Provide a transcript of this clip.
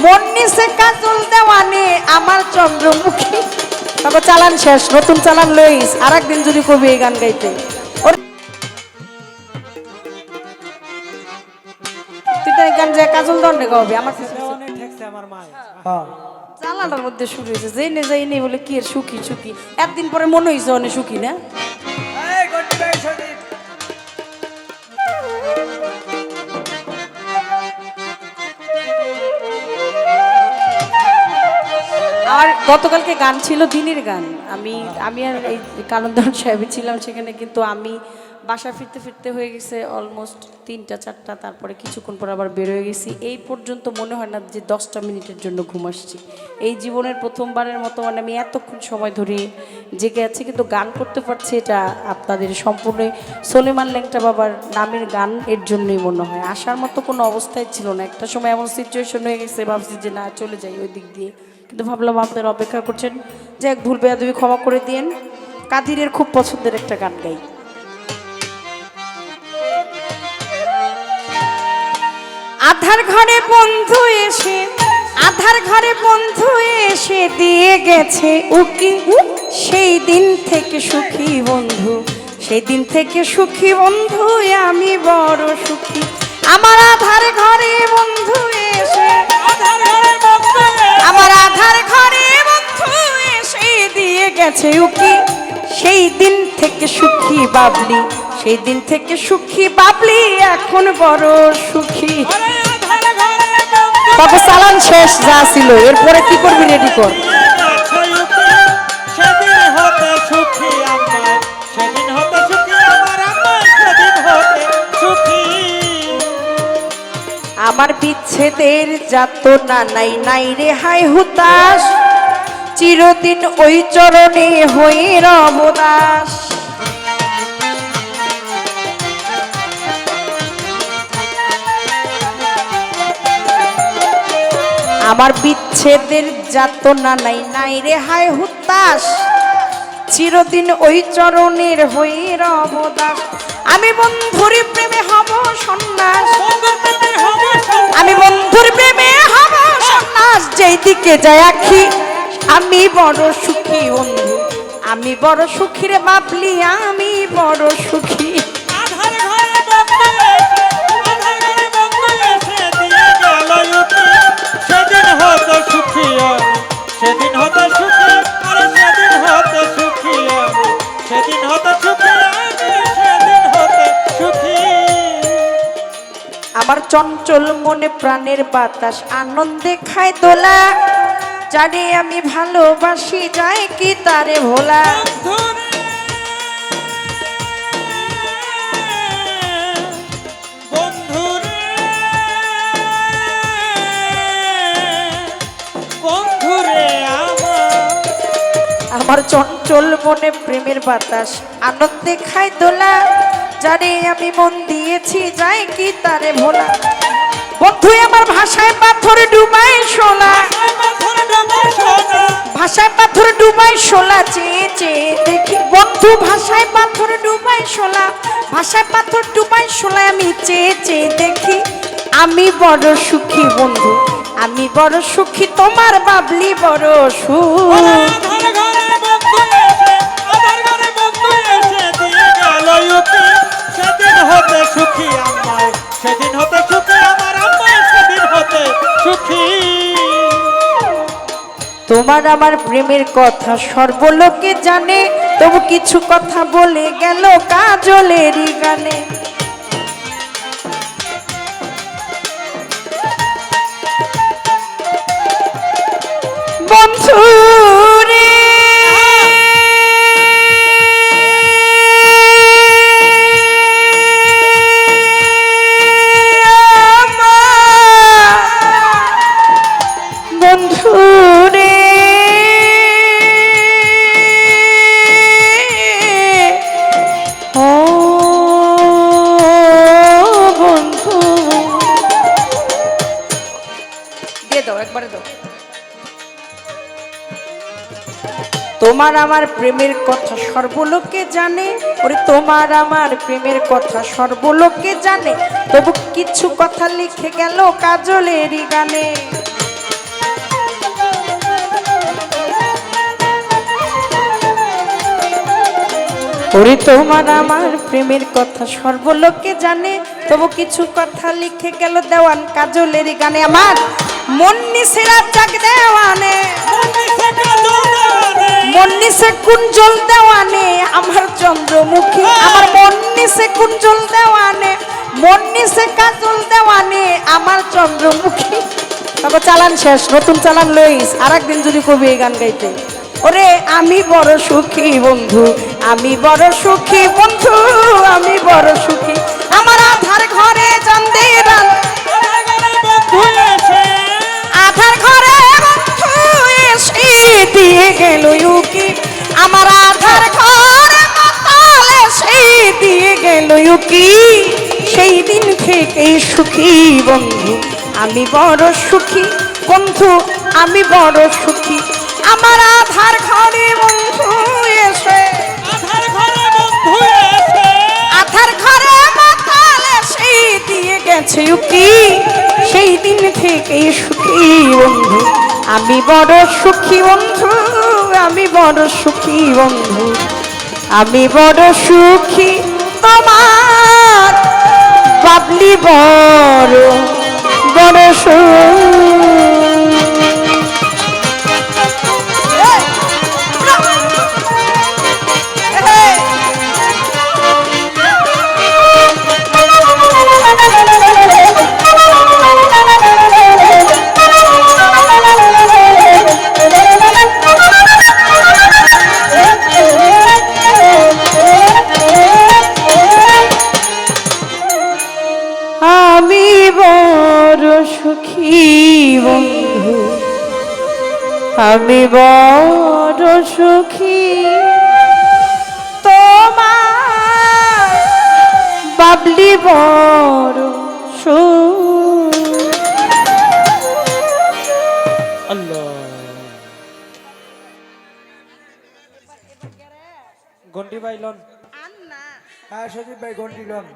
মন নিছে কাজল দেওয়ানে আমার চন্দ্রমুখী। তবে চালান শেষ নতুন চালান লইস আর একদিন যদি কবি এই গান গাইতে। তুই তো গান যে কাজল দণ্ডে গাবি আমার আমার মায় চালানোর মধ্যে শুরু হয়েছে যেই নে যাই নেই বলে কি সুখী সুখী। একদিন পরে মনে হয়েছে অনেক সুখী না? আর গতকালকে গান ছিল দিনের গান। আমি আমি আর এই কানন্দন সাহেবে ছিলাম সেখানে, কিন্তু আমি বাসা ফিরতে ফিরতে হয়ে গেছে অলমোস্ট তিনটা, চারটা, তারপরে কিছুক্ষণ পর আবার বের হয়ে গেছি। এই পর্যন্ত মনে হয় না যে দশটা মিনিটের জন্য ঘুম আসছি। এই জীবনের প্রথমবারের মতো মানে আমি এতক্ষণ সময় ধরে জেগে আছি, কিন্তু গান করতে পারছি এটা আপনাদের সম্পূর্ণ সলিমান ল্যাংটা বাবার নামের গান এর জন্যই মনে হয়। আসার মতো কোনো অবস্থায় ছিল না। একটা সময় এমন সিচুয়েশন হয়ে গেছে, ভাবছি যে না, চলে যাই ওই দিক দিয়ে। কিন্তু ভাবলাম আপনারা অপেক্ষা করছেন। যে এক ভুল বেয়াদবি ক্ষমা করে দিয়েন। কাদিরের খুব পছন্দের একটা গান গাই। আধার ঘরে বন্ধু এসে, আধার ঘরে বন্ধু এসে দিয়ে গেছে উকি। সেই দিন থেকে সুখী বন্ধু, সেই দিন থেকে সুখী বন্ধু, আমি বড় সুখী। আমার আধার ঘরে বন্ধু আমার আধার ঘরে বন্ধু এসে দিয়ে গেছে উকি। সেই দিন থেকে সুখী বাবলি সেই দিন থেকে সুখী বাবলি এখন বড় সুখী। তবে চালান শেষ যা ছিল। এরপরে কি করবি রেডি কর। সুখী। বিচ্ছেদের যাত না নাই নাই রে হাই হুতাশ। চিরদিন ওই চরণে হয়ে রবদাস আমার বিচ্ছেদের যাত না নাই নাই রে, হায় হুতাশ। চিরদিন ওই চরণের হয়ে রবদাস আমি বন্ধুর প্রেমে হব সন্ন্যাস। আমি বন্ধুর প্রেমে হব সন্ন্যাস। যেই দিকে যায় আখি আমি বড় সুখী বন্ধু। আমি বড় সুখী রে বাবলি আমি বড় সুখী। সেদিন হতে সুখী সেদিন হতে সুখী আমার চঞ্চল মনে প্রাণের বাতাস আনন্দে খায় দোলা। জানি আমি ভালোবাসি যায় কি তারে ভোলা। আমার চঞ্চল মনে প্রেমের বাতাস আনন্দে খায় দোলা। জানি আমি মন দিয়েছি, যাই কি তারে ভোলা। বন্ধু আমার ভাষায় পাথর ডুবাই সোনা ভাষায় পাথর ডুবাই শোলা, চেয়ে চেয়ে দেখি। বন্ধু, ভাষায় পাথর ডুবাই শোলা। ভাষায় পাথর ডুবাই শোলা আমি চেয়ে চেয়ে দেখি। আমি বড় সুখী বন্ধু, আমি বড় সুখী, তোমার বাবলি বড় সুখ। সুখী সেদিন হতে সুখী আমার সেদিন হতে সুখী। তোমার আমার প্রেমের কথা সর্বলোকে জানে, তবু কিছু কথা বলে গেল কাজলেরই গানে। তোমার আমার প্রেমের কথা সর্বলোকে জানে, ওরে তোমার আমার প্রেমের কথা সর্বলোকে জানে, তবু কিছু কথা লিখে গেল কাজলেরই গানে। ওরে তোমার আমার প্রেমের কথা সর্বলোকে জানে, তবু কিছু কথা লিখে গেল দেওয়ান কাজলেরই গানে। আমার মন্নি সেরা জাগ দেওয়ানে। মন্নিসে কুঞ্জল দেওয়ানে, আমার চন্দ্রমুখী। আমার মন্নিসে কুঞ্জল দেওয়ানে মন্নিসে কাজল দেওয়ানে, আমার চন্দ্রমুখী। তবে চালান শেষ, নতুন চালান লইস আর একদিন যদি কবি এই গান গাইতে। ওরে, আমি বড় সুখী বন্ধু, আমি বড় সুখী বন্ধু, আমি বড় সুখী। আমার আধার ঘরে চান্দের ইউকি সেই দিন থেকে সুখী বন্ধু। আমি বড় সুখী বন্ধু আমি বড় সুখী। আমার আধার ঘরে বন্ধু এসে। আধার ঘরে বন্ধু এসে। আধার ঘরে মাতাল সেই দিয়ে গেছে উকি। সেই দিন থেকে সুখী বন্ধু। আমি বড় সুখী বন্ধু আমি বড় সুখী বন্ধু। আমি বড় সুখী তোমার বাবলি বড় বড় সুখ সুখী বন্ধু আমি বড় সুখী। তোমার বাবলি বড় সুখ। আল্লাহ। গন্ডি বাইলন হ্যাঁ সজীব ভাই ঘন্টি লন।